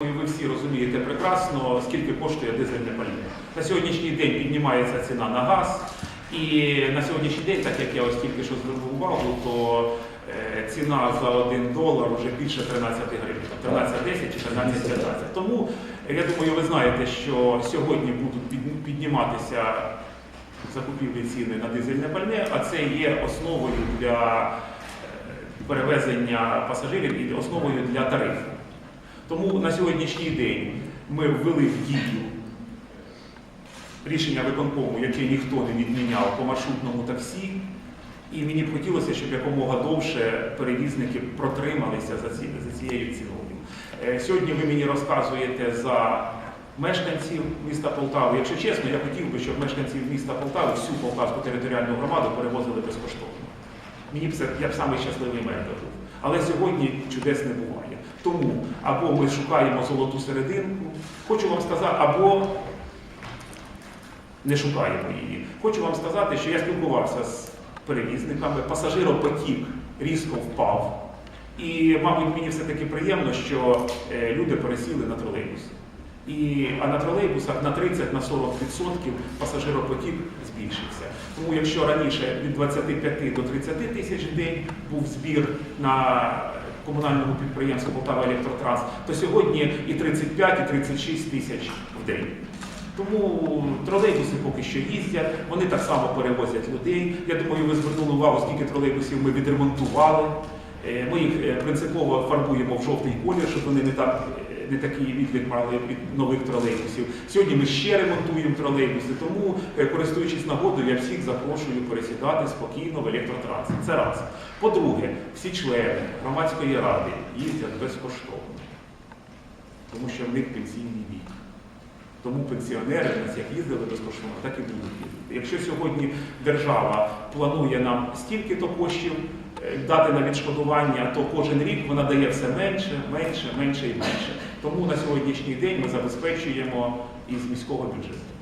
Ви всі розумієте прекрасно, скільки коштує дизельне пальне. На сьогоднішній день піднімається ціна на газ, і на сьогоднішній день, так як я ось тільки що звернув увагу, то е, ціна за 1 долар вже більше 13 гривень, 13,10 чи 13,15. Тому я думаю, ви знаєте, що сьогодні будуть підніматися закупівлі ціни на дизельне пальне, а це є основою для е, перевезення пасажирів і основою для тарифу. Тому на сьогоднішній день ми ввели в дію рішення виконкому, яке ніхто не відміняв по маршрутному таксі. І мені б хотілося, щоб якомога довше перевізники протрималися за, ці, за цією ціною. Е, Сьогодні ви мені розказуєте за мешканців міста Полтави. Якщо чесно, я хотів би, щоб мешканців міста Полтави всю Полтавську територіальну громаду перевозили безкоштовно. Мені б це я б самий щасливий мер був. Але сьогодні чудес не буває. Тому або ми шукаємо золоту серединку, хочу вам сказати, або не шукаємо її. Хочу вам сказати, що я спілкувався з перевізниками, пасажиропотік різко впав. І, мабуть, мені все-таки приємно, що е, люди пересіли на тролейбус. І, а на тролейбусах на 30 на 40% пасажиропотік збільшився. Тому якщо раніше від 25 до 30 тисяч в день був збір на комунальному підприємстві Полтава Електротранс, то сьогодні і 35, і 36 тисяч в день. Тому тролейбуси поки що їздять, вони так само перевозять людей. Я думаю, ви звернули увагу, скільки тролейбусів ми відремонтували. Е, Ми їх е, принципово фарбуємо в жовтий колір, щоб вони не так е, не такий відлік мали від нових тролейбусів. Сьогодні ми ще ремонтуємо тролейбуси, тому, е, користуючись нагодою, я всіх запрошую пересідати спокійно в електротранс. Це раз. По-друге, всі члени громадської ради їздять безкоштовно, тому що в них пенсійний вік. Тому пенсіонери в нас як їздили безкоштовно, так і будуть їздити. Якщо сьогодні держава планує нам стільки-то коштів дати на відшкодування, то кожен рік вона дає все менше, менше, менше і менше. Тому на сьогоднішній день ми забезпечуємо із міського бюджету.